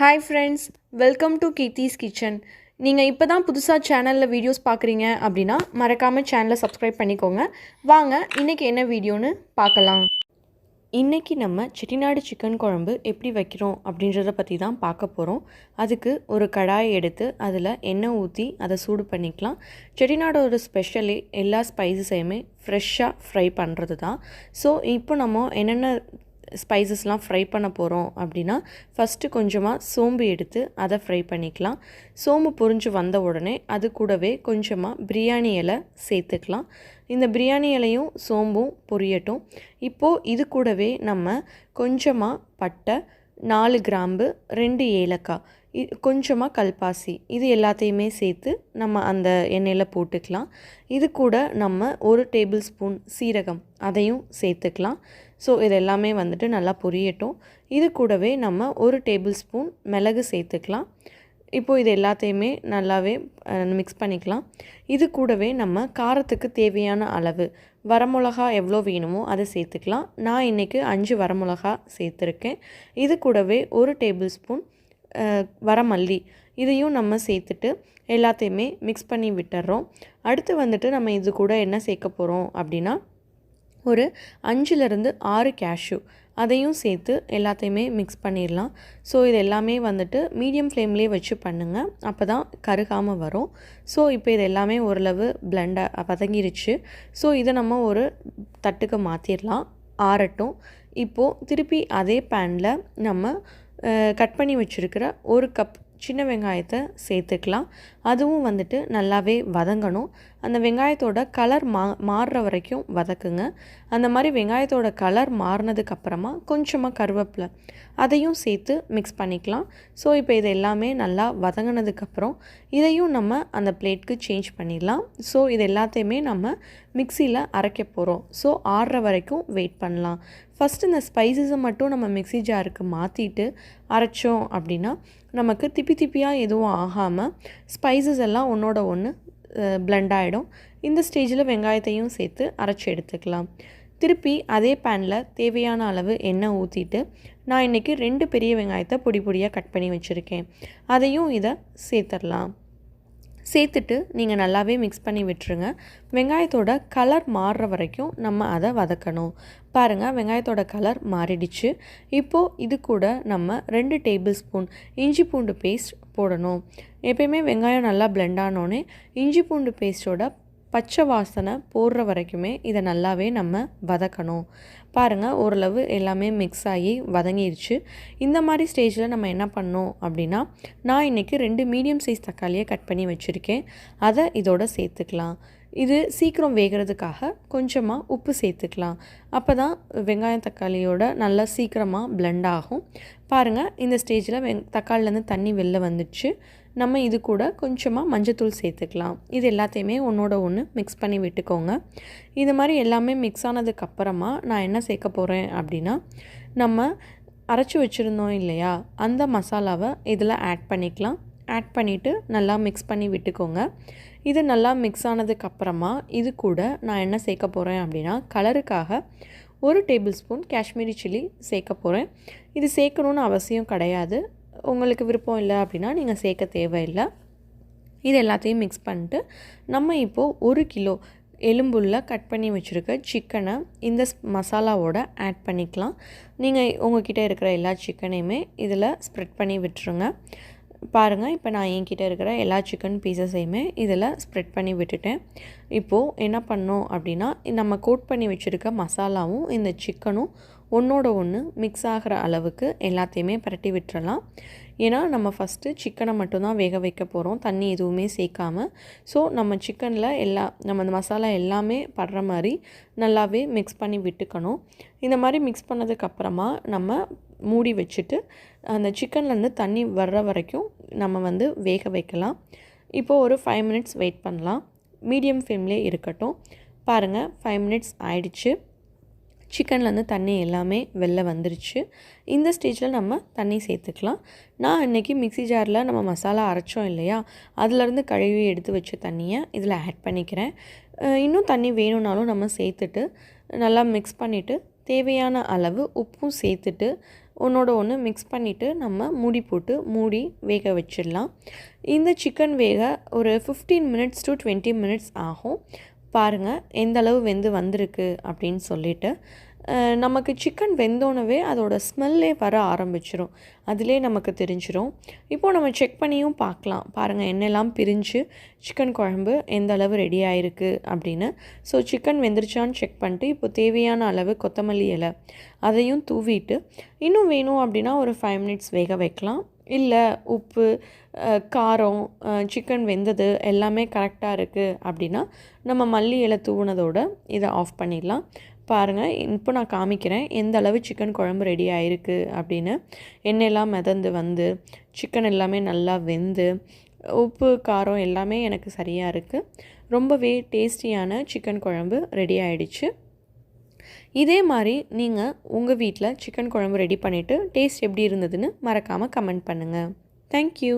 Hi friends welcome to Keerthi's kitchen நீங்கள் இப்போ தான் புதுசாக சேனலில் வீடியோஸ் பார்க்குறீங்க அப்படின்னா மறக்காமல் சேனலை சப்ஸ்கிரைப் பண்ணிக்கோங்க. வாங்க இன்றைக்கி என்ன வீடியோன்னு பார்க்கலாம். இன்றைக்கி நம்ம செட்டிநாடு சிக்கன் குழம்பு எப்படி வைக்கிறோம் அப்படின்றத பற்றி தான் பார்க்க போகிறோம் அதுக்கு ஒரு கடாயை எடுத்து அதில் எண்ணெய் ஊற்றி அதை சூடு பண்ணிக்கலாம். செட்டிநாடோட ஸ்பெஷலி எல்லா ஸ்பைசஸையுமே ஃப்ரெஷ்ஷாக ஃப்ரை பண்ணுறது தான் ஸோ இப்போ நம்ம என்னென்ன ஸ்பைசஸ்லாம் ஃப்ரை பண்ண போகிறோம் அப்படின்னா ஃபஸ்ட்டு கொஞ்சமாக சோம்பு எடுத்து அதை ஃப்ரை பண்ணிக்கலாம். சோம்பு பொரிஞ்சு வந்த உடனே அது கூடவே கொஞ்சமாக பிரியாணி இலை சேர்த்துக்கலாம். இந்த பிரியாணி இலையும் சோம்பும் பொரியட்டும். இப்போது இது கூடவே நம்ம கொஞ்சமாக பட்டை நாலு கிராம்பு ரெண்டு ஏலக்காய் இ கொஞ்சமாக கல்பாசி இது எல்லாத்தையுமே சேர்த்து நம்ம அந்த எண்ணெயில் போட்டுக்கலாம். இது கூட நம்ம ஒரு டேபிள் ஸ்பூன் சீரகம் அதையும் சேர்த்துக்கலாம். ஸோ இது எல்லாமே வந்துட்டு நல்லா பொரியட்டும். இது கூடவே நம்ம ஒரு டேபிள் ஸ்பூன் மிளகு சேர்த்துக்கலாம். இப்போது இது எல்லாத்தையுமே நல்லாவே மிக்ஸ் பண்ணிக்கலாம். இது கூடவே நம்ம காரத்துக்கு தேவையான அளவு வரமிளகா எவ்வளோ வேணுமோ அதை சேர்த்துக்கலாம். நான் இன்றைக்கி அஞ்சு வரமிளகா சேர்த்துருக்கேன். இது கூடவே ஒரு டேபிள் ஸ்பூன் வரமல்லி இதையும் நம்ம சேர்த்துட்டு எல்லாத்தையுமே மிக்ஸ் பண்ணி விட்டுறோம். அடுத்து வந்துட்டு நம்ம இது கூட என்ன சேர்க்க போகிறோம் அப்படின்னா ஒரு அஞ்சுலேருந்து ஆறு கேஷ்யூ அதையும் சேர்த்து எல்லாத்தையுமே மிக்ஸ் பண்ணிடலாம். ஸோ இது எல்லாமே வந்துட்டு மீடியம் ஃப்ளேம்லேயே வச்சு பண்ணுங்கள் அப்போ தான் கருகாமல் வரும். ஸோ இப்போ இது எல்லாமே ஓரளவு பிளெண்டாக வதங்கிருச்சு. ஸோ இதை நம்ம ஒரு தட்டுக்கு மாற்றிடலாம் ஆறட்டும். இப்போது திருப்பி அதே பேனில் நம்ம கட் பண்ணி வச்சுருக்கிற ஒரு கப் சின்ன வெங்காயத்தை சேர்த்துக்கலாம். அதுவும் வந்துட்டு நல்லாவே வதங்கணும். அந்த வெங்காயத்தோட கலர் மா மாறுற வரைக்கும் வதக்குங்க. அந்த மாதிரி வெங்காயத்தோட கலர் மாறினதுக்கப்புறமா கொஞ்சமாக கருவேப்பிலை அதையும் சேர்த்து மிக்ஸ் பண்ணிக்கலாம். ஸோ இப்போ இது எல்லாமே நல்லா வதங்கினதுக்கப்புறம் இதையும் நம்ம அந்த பிளேட்க்கு சேஞ்ச் பண்ணிடலாம். ஸோ இது எல்லாத்தையுமே நம்ம மிக்சியில் அரைக்க போகிறோம் ஸோ ஆறுற வரைக்கும் வெயிட் பண்ணலாம். ஃபஸ்ட்டு இந்த ஸ்பைசஸை மட்டும் நம்ம மிக்சி ஜாருக்கு மாற்றிட்டு அரைச்சோம் அப்படின்னா நமக்கு திப்பி திப்பியாக எதுவும் ஆகாமல் ஸ்பைசஸ் எல்லாம் ஒன்றோட ஒன்று பிளெண்ட் ஆகிடும் இந்த ஸ்டேஜில் வெங்காயத்தையும் சேர்த்து அரைச்சி எடுத்துக்கலாம். திருப்பி அதே பேனில் தேவையான அளவு எண்ணெய் ஊற்றிட்டு நான் இன்றைக்கி ரெண்டு பெரிய வெங்காயத்தை பொடி பொடியாக கட் பண்ணி வச்சுருக்கேன். அதையும் இதை சேர்த்துடலாம். சேர்த்துட்டு நீங்கள் நல்லாவே மிக்ஸ் பண்ணி விட்டுருங்க. வெங்காயத்தோட கலர் மாறுற வரைக்கும் நம்ம அதை வதக்கணும். பாருங்கள் வெங்காயத்தோட கலர் மாறிடுச்சு. இப்போது இது கூட நம்ம ரெண்டு டேபிள் ஸ்பூன் இஞ்சி பூண்டு பேஸ்ட் போடணும். எப்பயுமே வெங்காயம் நல்லா பிளெண்ட் ஆனோடனே இஞ்சி பூண்டு பேஸ்ட்டோட பச்சை வாசனை போடுற வரைக்குமே இதை நல்லாவே நம்ம வதக்கணும். பாருங்கள் ஓரளவு எல்லாமே மிக்ஸ் ஆகி வதங்கிடுச்சு இந்த மாதிரி ஸ்டேஜில் நம்ம என்ன பண்ணோம் அப்படின்னா நான் இன்றைக்கி ரெண்டு மீடியம் சைஸ் தக்காளியை கட் பண்ணி வச்சுருக்கேன். அதை இதோட சேர்த்துக்கலாம். இது சீக்கிரம் வேகிறதுக்காக கொஞ்சமாக உப்பு சேர்த்துக்கலாம். அப்போ தான் வெங்காயம் தக்காளியோட நல்லா சீக்கிரமாக பிளெண்ட் ஆகும். பாருங்கள் இந்த ஸ்டேஜில் வெங் தக்காளிலேருந்து தண்ணி வெளில வந்துடுச்சு நம்ம இது கூட கொஞ்சமாக மஞ்சத்தூள் சேர்த்துக்கலாம். இது எல்லாத்தையுமே ஒன்றோட ஒன்று மிக்ஸ் பண்ணி விட்டுக்கோங்க. இது மாதிரி எல்லாமே மிக்ஸ் ஆனதுக்கப்புறமா நான் என்ன சேர்க்க போகிறேன் அப்படின்னா நம்ம அரைச்சி வச்சுருந்தோம் இல்லையா அந்த மசாலாவை இதில் ஆட் பண்ணிக்கலாம். ஆட் பண்ணிவிட்டு நல்லா மிக்ஸ் பண்ணி விட்டுக்கோங்க. இது நல்லா மிக்ஸ் ஆனதுக்கப்புறமா இது கூட நான் என்ன சேர்க்க போகிறேன் அப்படின்னா கலருக்காக ஒரு டேபிள் ஸ்பூன் காஷ்மீரி சில்லி சேர்க்க போகிறேன் இது சேர்க்கணுன்னு அவசியம் கிடையாது. உங்களுக்கு விருப்பம் இல்லை அப்படின்னா நீங்கள் சேர்க்க தேவையில்லை. இது எல்லாத்தையும் மிக்ஸ் பண்ணிட்டு நம்ம இப்போது ஒரு கிலோ எலும்புள்ள கட் பண்ணி வச்சுருக்க சிக்கனை இந்த மசாலாவோட ஆட் பண்ணிக்கலாம். நீங்கள் உங்ககிட்ட இருக்கிற எல்லா சிக்கனையுமே இதில் ஸ்ப்ரெட் பண்ணி விட்டுருங்க. பாருங்கள் இப்போ நான் என்கிட்ட இருக்கிற எல்லா சிக்கன் பீசஸையுமே இதில் ஸ்ப்ரெட் பண்ணி விட்டுட்டேன். இப்போது என்ன பண்ணோம் அப்படின்னா நம்ம கோட் பண்ணி வச்சுருக்க மசாலாவும் இந்த சிக்கனும் ஒன்றோட ஒன்று மிக்ஸ் ஆகிற அளவுக்கு எல்லாத்தையுமே பரட்டி விட்டுறலாம். ஏன்னா நம்ம ஃபஸ்ட்டு சிக்கனை மட்டும்தான் வேக வைக்க போகிறோம் தண்ணி எதுவுமே சேர்க்காம. ஸோ நம்ம சிக்கனில் எல்லா நம்ம அந்த மசாலா எல்லாமே படுற மாதிரி நல்லாவே மிக்ஸ் பண்ணி விட்டுக்கணும். இந்த மாதிரி மிக்ஸ் பண்ணதுக்கப்புறமா நம்ம மூடி வச்சுட்டு அந்த சிக்கன்லேருந்து தண்ணி வர்ற வரைக்கும் நம்ம வந்து வேக வைக்கலாம். இப்போது ஒரு ஃபைவ் மினிட்ஸ் வெயிட் பண்ணலாம். மீடியம் ஃப்ளேம்லேயே இருக்கட்டும். பாருங்கள் ஃபைவ் மினிட்ஸ் ஆயிடுச்சு. சிக்கன்லேருந்து தண்ணி எல்லாமே வெளில வந்துருச்சு. இந்த ஸ்டேஜில் நம்ம தண்ணி சேர்த்துக்கலாம். நான் இன்றைக்கி மிக்சி ஜாரில் நம்ம மசாலா அரைச்சோம் இல்லையா? அதுலேருந்து கழுவி எடுத்து வச்ச தண்ணியை இதில் ஆட் பண்ணிக்கிறேன். இன்னும் தண்ணி வேணும்னாலும் நம்ம சேர்த்துட்டு நல்லா மிக்ஸ் பண்ணிவிட்டு தேவையான அளவு உப்பும் சேர்த்துட்டு ஒன்றோட ஒன்று மிக்ஸ் பண்ணிவிட்டு நம்ம மூடி போட்டு மூடி வேக வச்சிடலாம். இந்த சிக்கன் வேக ஒரு fifteen minutes to twenty minutes ஆகும். பாருங்கள் எந்த அளவு வெந்து வந்திருக்கு அப்படின்னு சொல்லிட்டு நமக்கு சிக்கன் வெந்தோனவே அதோட ஸ்மெல்லே வர ஆரம்பிச்சிரும். அதிலே நமக்கு தெரிஞ்சிடும் இப்போது நம்ம செக் பண்ணியும் பார்க்கலாம். பாருங்கள் எண்ணெய்லாம் பிரிஞ்சு சிக்கன் குழம்பு எந்த அளவு ரெடி ஆகிருக்கு அப்படின்னு. ஸோ சிக்கன் வெந்துருச்சான்னு செக் பண்ணிட்டு இப்போ தேவையான அளவு கொத்தமல்லி இலை அதையும் தூவிட்டு இன்னும் வேணும் அப்படின்னா ஒரு ஃபைவ் மினிட்ஸ் வேக வைக்கலாம். இல்லை உப்பு காரம் சிக்கன் வெந்தது எல்லாமே கரெக்டாக இருக்குது அப்படின்னா நம்ம மல்லி இலை தூவுனதோட இதை ஆஃப் பண்ணிடலாம். பாருங்கள் இப்போ நான் காமிக்கிறேன் எந்த அளவு சிக்கன் குழம்பு ரெடி ஆகிருக்கு அப்படின்னு. எண்ணெயெல்லாம் மிதந்து வந்து சிக்கன் எல்லாமே நல்லா வெந்து உப்பு காரம் எல்லாமே எனக்கு சரியாக இருக்குது ரொம்பவே டேஸ்டியான சிக்கன் குழம்பு ரெடி ஆகிடுச்சு இதே மாதிரி நீங்கள் உங்கள் வீட்டில் சிக்கன் குழம்பு ரெடி பண்ணிவிட்டு டேஸ்ட் எப்படி இருந்ததுன்னு மறக்காமல் கமெண்ட் பண்ணுங்கள் தேங்க்யூ